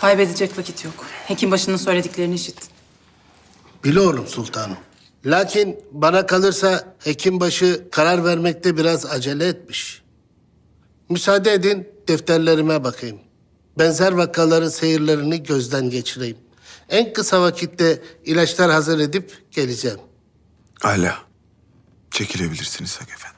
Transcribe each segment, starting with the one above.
Kaybedecek vakit yok. Hekim başının söylediklerini işit. Biliyorum sultanım. Lakin bana kalırsa hekimbaşı karar vermekte biraz acele etmiş. Müsaade edin defterlerime bakayım. Benzer vakaların seyirlerini gözden geçireyim. En kısa vakitte ilaçlar hazır edip geleceğim. Hala. Çekilebilirsiniz Hak Efendi.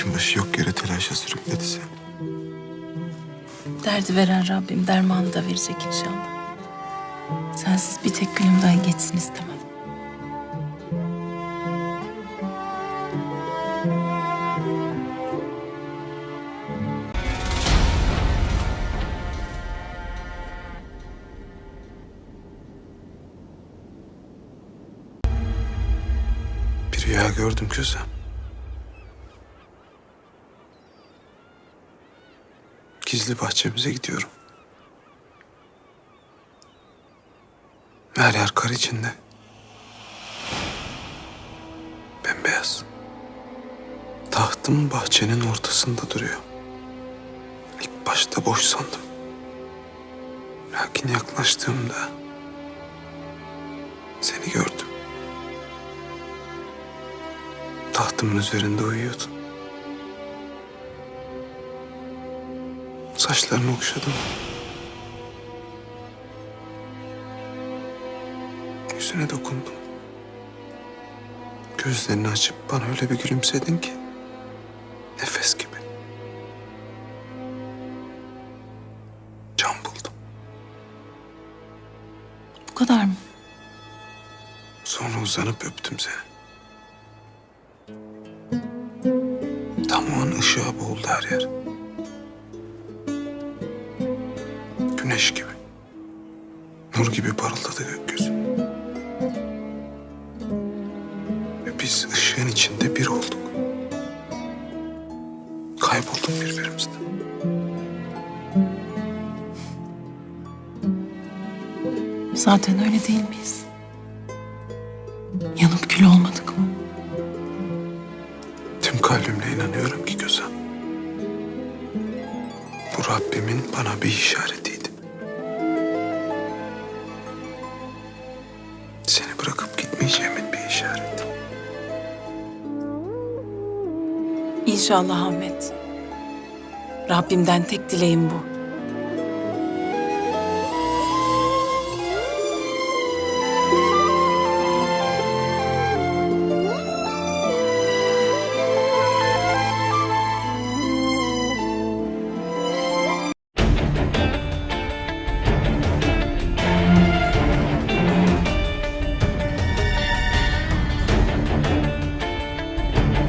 Hekimbaşı yok yere telaşa sürükledi seni. Derdi veren Rabbim dermanı da verecek inşallah. Sensiz bir tek günümden geçsin istemem. Bir rüya gördüm Kösem. Gizli bahçemize gidiyorum. Her yer kar içinde. Bembeyaz. Tahtım bahçenin ortasında duruyor. İlk başta boş sandım. Lakin yaklaştığımda seni gördüm. Tahtımın üzerinde uyuyordun. Saçlarını okşadım. Yüzüne dokundum. Gözlerini açıp bana öyle bir gülümsedin ki. Nefes gibi. Can buldum. Bu kadar mı? Sonra uzanıp öptüm seni. Tam o an ışığa boğuldu her yer. Güneş gibi. Nur gibi parıldadı gökyüzü. Ve biz ışığın içinde bir olduk. Kaybolduk birbirimizden. Zaten öyle değil miyiz? Yanıp kül olmadık mı? Tüm kalbimle inanıyorum ki Gözem. Bu Rabbimin bana bir işaretiydi. Seni bırakıp gitmeyeceğimin bir işareti. İnşallah Ahmet. Rabbimden tek dileğim bu.